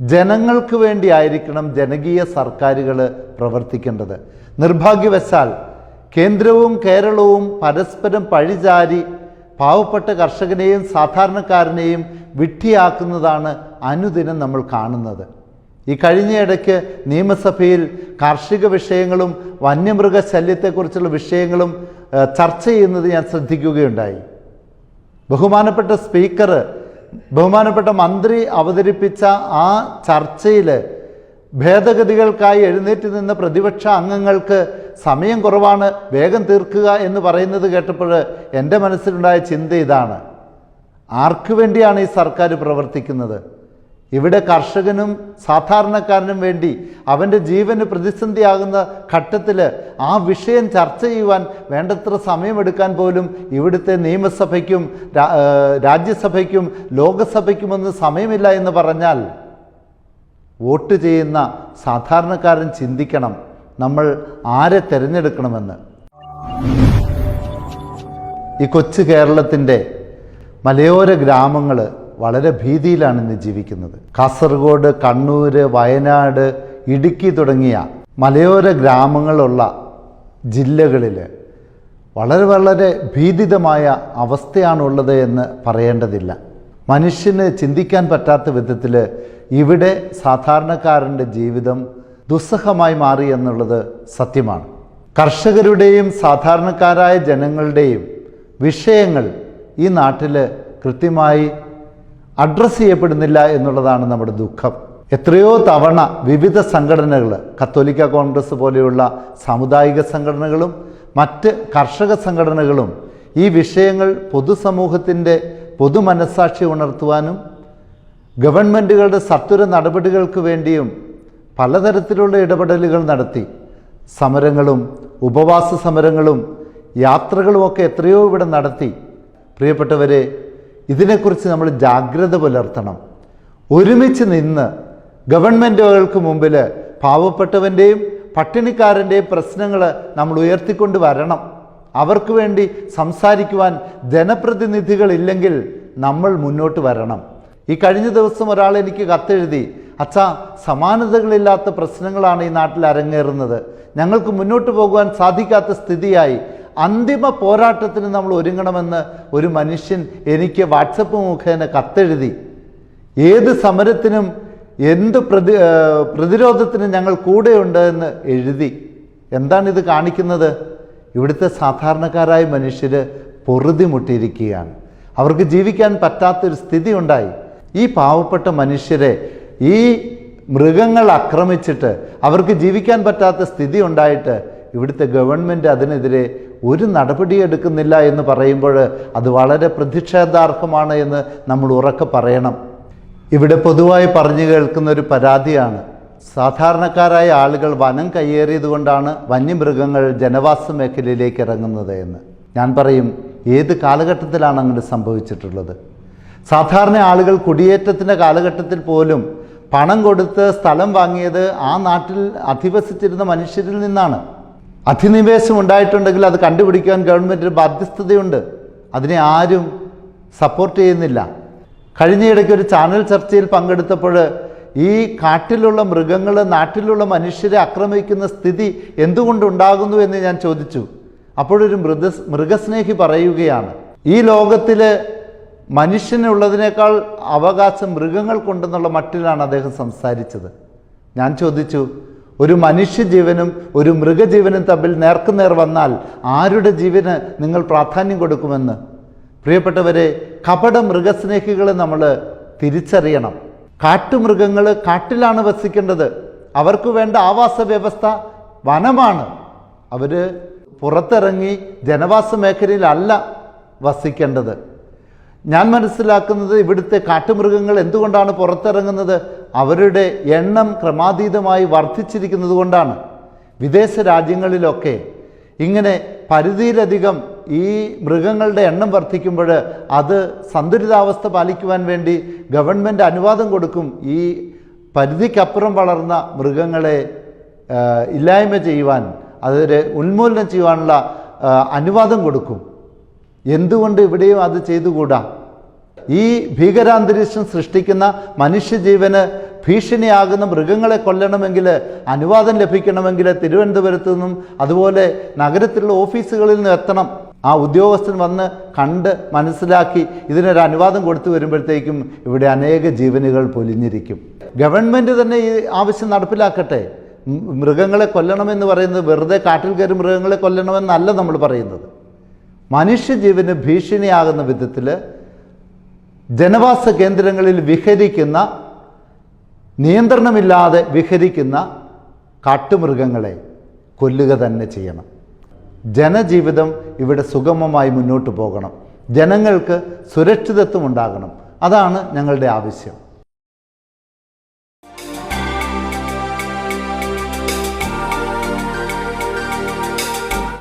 ജനങ്ങൾക്ക് വേണ്ടിയായിരിക്കണം ജനകീയ സർക്കാരുകൾ പ്രവർത്തിക്കേണ്ടത്. നിർഭാഗ്യവശാൽ കേന്ദ്രവും കേരളവും പരസ്പരം പഴിചാരി പാവപ്പെട്ട കർഷകനെയും സാധാരണക്കാരനെയും വിട്ടിയാക്കുന്നതാണ് അനുദിനം നമ്മൾ കാണുന്നത്. ഈ കഴിഞ്ഞയിടയ്ക്ക് നിയമസഭയിൽ കാർഷിക വിഷയങ്ങളും വന്യമൃഗ ശല്യത്തെക്കുറിച്ചുള്ള വിഷയങ്ങളും ചർച്ച ചെയ്യുന്നത് ഞാൻ ശ്രദ്ധിക്കുകയുണ്ടായി. ബഹുമാനപ്പെട്ട സ്പീക്കർ ബഹുമാനപ്പെട്ട മന്ത്രി അവതരിപ്പിച്ച ആ ചർച്ചയിൽ ഭേദഗതികൾക്കായി എഴുന്നേറ്റ് നിന്ന പ്രതിപക്ഷ അംഗങ്ങൾക്ക് സമയം കുറവാണ് വേഗം തീർക്കുക എന്ന് പറയുന്നത് കേട്ടപ്പോൾ എന്റെ മനസ്സിലുണ്ടായ ചിന്ത ഇതാണ്. ആർക്കു വേണ്ടിയാണ് ഈ സർക്കാർ പ്രവർത്തിക്കുന്നത്? ഇവിടെ കർഷകനും സാധാരണക്കാരനും വേണ്ടി അവന്റെ ജീവന് പ്രതിസന്ധിയാകുന്ന ഘട്ടത്തിൽ ആ വിഷയം ചർച്ച ചെയ്യുവാൻ വേണ്ടത്ര സമയമെടുക്കാൻ പോലും ഇവിടുത്തെ നിയമസഭയ്ക്കും രാജ്യസഭയ്ക്കും ലോകസഭയ്ക്കുമൊന്നും സമയമില്ല എന്ന് പറഞ്ഞാൽ വോട്ട് ചെയ്യുന്ന സാധാരണക്കാരൻ ചിന്തിക്കണം. നമ്മൾ ആരെ തിരഞ്ഞെടുക്കണമെന്ന്. ഈ കൊച്ചു കേരളത്തിന്റെ മലയോര ഗ്രാമങ്ങൾ വളരെ ഭീതിയിലാണ് ഇന്ന് ജീവിക്കുന്നത്. കാസർഗോഡ് കണ്ണൂർ വയനാട് ഇടുക്കി തുടങ്ങിയ മലയോര ഗ്രാമങ്ങളുള്ള ജില്ലകളിൽ വളരെ വളരെ ഭീതിതമായ അവസ്ഥയാണുള്ളത് എന്ന് പറയേണ്ടതില്ല. മനുഷ്യന് ചിന്തിക്കാൻ പറ്റാത്ത വിധത്തിൽ ഇവിടെ സാധാരണക്കാരന്റെ ജീവിതം ദുസ്സഹമായി മാറി എന്നുള്ളത് സത്യമാണ്. കർഷകരുടെയും സാധാരണക്കാരായ ജനങ്ങളുടെയും വിഷയങ്ങൾ ഈ നാട്ടിൽ കൃത്യമായി അഡ്രസ്സ് ചെയ്യപ്പെടുന്നില്ല എന്നുള്ളതാണ് നമ്മുടെ ദുഃഖം. എത്രയോ തവണ വിവിധ സംഘടനകൾ കത്തോലിക്ക കോൺഗ്രസ് പോലെയുള്ള സാമുദായിക സംഘടനകളും മറ്റ് കർഷക സംഘടനകളും ഈ വിഷയങ്ങൾ പൊതുസമൂഹത്തിന്റെ പൊതുമനസ്സാക്ഷി ഉണർത്തുവാനും ഗവൺമെന്റുകളുടെ സത്വര നടപടികൾക്ക് വേണ്ടിയും പലതരത്തിലുള്ള ഇടപെടലുകൾ നടത്തി. സമരങ്ങളും ഉപവാസ സമരങ്ങളും യാത്രകളുമൊക്കെ എത്രയോ ഇവിടെ നടത്തി. പ്രിയപ്പെട്ടവരെ ഇതിനെക്കുറിച്ച് നമ്മൾ ജാഗ്രത പുലർത്തണം. ഒരുമിച്ച് നിന്ന് ഗവൺമെന്റുകൾക്ക് മുമ്പിൽ പാവപ്പെട്ടവന്റെയും പട്ടിണിക്കാരന്റെയും പ്രശ്നങ്ങൾ നമ്മൾ ഉയർത്തിക്കൊണ്ട് വരണം. അവർക്ക് വേണ്ടി സംസാരിക്കുവാൻ ജനപ്രതിനിധികളില്ലെങ്കിൽ നമ്മൾ മുന്നോട്ട് വരണം. ഈ കഴിഞ്ഞ ദിവസം ഒരാൾ എനിക്ക് കത്തെഴുതി അച്ഛാ സമാനതകളില്ലാത്ത പ്രശ്നങ്ങളാണ് ഈ നാട്ടിൽ അരങ്ങേറുന്നത്. ഞങ്ങൾക്ക് മുന്നോട്ട് പോകുവാൻ സാധിക്കാത്ത സ്ഥിതിയായി. അന്തിമ പോരാട്ടത്തിന് നമ്മൾ ഒരുങ്ങണമെന്ന് ഒരു മനുഷ്യൻ എനിക്ക് വാട്സപ്പ് മുഖേന കത്തെഴുതി. ഏത് സമരത്തിനും എന്ത് പ്രതി പ്രതിരോധത്തിനും ഞങ്ങൾ കൂടെയുണ്ട് എന്ന് എഴുതി. എന്താണിത് കാണിക്കുന്നത്? ഇവിടുത്തെ സാധാരണക്കാരായ മനുഷ്യർ പൊറുതി മുട്ടിയിരിക്കുകയാണ്. അവർക്ക് ജീവിക്കാൻ പറ്റാത്തൊരു സ്ഥിതി ഉണ്ടായി. ഈ പാവപ്പെട്ട മനുഷ്യരെ ഈ മൃഗങ്ങൾ ആക്രമിച്ചിട്ട് അവർക്ക് ജീവിക്കാൻ പറ്റാത്ത സ്ഥിതി ഉണ്ടായിട്ട് ഇവിടുത്തെ ഗവൺമെന്റ് അതിനെതിരെ ഒരു നടപടി എടുക്കുന്നില്ല എന്ന് പറയുമ്പോൾ അത് വളരെ പ്രതിഷേധാർഹമാണ് എന്ന് നമ്മൾ ഉറക്കെ പറയണം. ഇവിടെ പൊതുവായി പറഞ്ഞു കേൾക്കുന്ന ഒരു പരാതിയാണ്. സാധാരണക്കാരായ ആളുകൾ വനം കയ്യേറിയതുകൊണ്ടാണ് വന്യമൃഗങ്ങൾ ജനവാസ മേഖലയിലേക്ക് ഇറങ്ങുന്നത് എന്ന്. ഞാൻ പറയും ഏത് കാലഘട്ടത്തിലാണ് അങ്ങനെ സംഭവിച്ചിട്ടുള്ളത്? സാധാരണ ആളുകൾ കുടിയേറ്റത്തിന്റെ കാലഘട്ടത്തിൽ പോലും പണം കൊടുത്ത് സ്ഥലം വാങ്ങിയത് ആ നാട്ടിൽ അധിവസിച്ചിരുന്ന മനുഷ്യരിൽ നിന്നാണ്. അധിനിവേശം ഉണ്ടായിട്ടുണ്ടെങ്കിൽ അത് കണ്ടുപിടിക്കാൻ ഗവൺമെന്റിന് ബാധ്യസ്ഥതയുണ്ട്. അതിനെ ആരും സപ്പോർട്ട് ചെയ്യുന്നില്ല. കഴിഞ്ഞയിടയ്ക്ക് ഒരു ചാനൽ ചർച്ചയിൽ പങ്കെടുത്തപ്പോൾ ഈ കാട്ടിലുള്ള മൃഗങ്ങൾ നാട്ടിലുള്ള മനുഷ്യരെ ആക്രമിക്കുന്ന സ്ഥിതി എന്തുകൊണ്ടുണ്ടാകുന്നു എന്ന് ഞാൻ ചോദിച്ചു. അപ്പോഴൊരു മൃഗ മൃഗസ്നേഹി പറയുകയാണ്. ഈ ലോകത്തിൽ മനുഷ്യനുള്ളതിനേക്കാൾ അവകാശം മൃഗങ്ങൾക്കുണ്ടെന്നുള്ള മട്ടിലാണ് അദ്ദേഹം സംസാരിച്ചത്. ഞാൻ ചോദിച്ചു ഒരു മനുഷ്യജീവനും ഒരു മൃഗജീവനും തമ്മിൽ നേർക്കുനേർ വന്നാൽ ആരുടെ ജീവന് നിങ്ങൾ പ്രാധാന്യം കൊടുക്കുമെന്ന്? പ്രിയപ്പെട്ടവരെ കപട മൃഗസ്നേഹികളെ നമ്മൾ തിരിച്ചറിയണം. കാട്ടുമൃഗങ്ങൾ കാട്ടിലാണ് വസിക്കേണ്ടത്. അവർക്ക് വേണ്ട ആവാസ വ്യവസ്ഥ വനമാണ്. അവർ പുറത്തിറങ്ങി ജനവാസ മേഖലയിലല്ല വസിക്കേണ്ടത്. ഞാൻ മനസ്സിലാക്കുന്നത് ഇവിടുത്തെ കാട്ടുമൃഗങ്ങൾ എന്തുകൊണ്ടാണ് പുറത്തിറങ്ങുന്നത്? അവരുടെ എണ്ണം ക്രമാതീതമായി വർദ്ധിച്ചിരിക്കുന്നത് കൊണ്ടാണ്. വിദേശ രാജ്യങ്ങളിലൊക്കെ ഇങ്ങനെ പരിധിയിലധികം ഈ മൃഗങ്ങളുടെ എണ്ണം വർദ്ധിക്കുമ്പോൾ അത് സന്തുലിതാവസ്ഥ പാലിക്കുവാൻ വേണ്ടി ഗവൺമെന്റ് അനുവാദം കൊടുക്കും. ഈ പരിധിക്കപ്പുറം വളർന്ന മൃഗങ്ങളെ ഇല്ലായ്മ ചെയ്യുവാൻ അതൊരു ഉന്മൂലനം ചെയ്യുവാനുള്ള അനുവാദം കൊടുക്കും. എന്തുകൊണ്ട് ഇവിടെയും അത് ചെയ്തുകൂടാ? ഈ ഭീകരാന്തരീക്ഷം സൃഷ്ടിക്കുന്ന മനുഷ്യജീവന് ഭീഷണിയാകുന്ന മൃഗങ്ങളെ കൊല്ലണമെങ്കിൽ അനുവാദം ലഭിക്കണമെങ്കിൽ തിരുവനന്തപുരത്തു നിന്നും അതുപോലെ നഗരത്തിലുള്ള ഓഫീസുകളിൽ നിന്ന് എത്തണം. ആ ഉദ്യോഗസ്ഥൻ വന്ന് കണ്ട് മനസ്സിലാക്കി ഇതിനൊരു അനുവാദം കൊടുത്തു വരുമ്പോഴത്തേക്കും ഇവിടെ അനേക ജീവനുകൾ പൊലിഞ്ഞിരിക്കും. ഗവൺമെന്റ് തന്നെ ഈ ആവശ്യം നടപ്പിലാക്കട്ടെ. മൃഗങ്ങളെ കൊല്ലണമെന്ന് പറയുന്നത് വെറുതെ കാട്ടിൽ കയറി മൃഗങ്ങളെ കൊല്ലണമെന്നല്ല നമ്മൾ പറയുന്നത്. മനുഷ്യജീവന് ഭീഷണിയാകുന്ന വിധത്തിൽ ജനവാസ കേന്ദ്രങ്ങളിൽ വിഹരിക്കുന്ന നിയന്ത്രണമില്ലാതെ വിഹരിക്കുന്ന കാട്ടുമൃഗങ്ങളെ കൊല്ലുക തന്നെ ചെയ്യണം. ജനജീവിതം ഇവിടെ സുഗമമായി മുന്നോട്ട് പോകണം. ജനങ്ങൾക്ക് സുരക്ഷിതത്വം ഉണ്ടാകണം. അതാണ് ഞങ്ങളുടെ ആവശ്യം.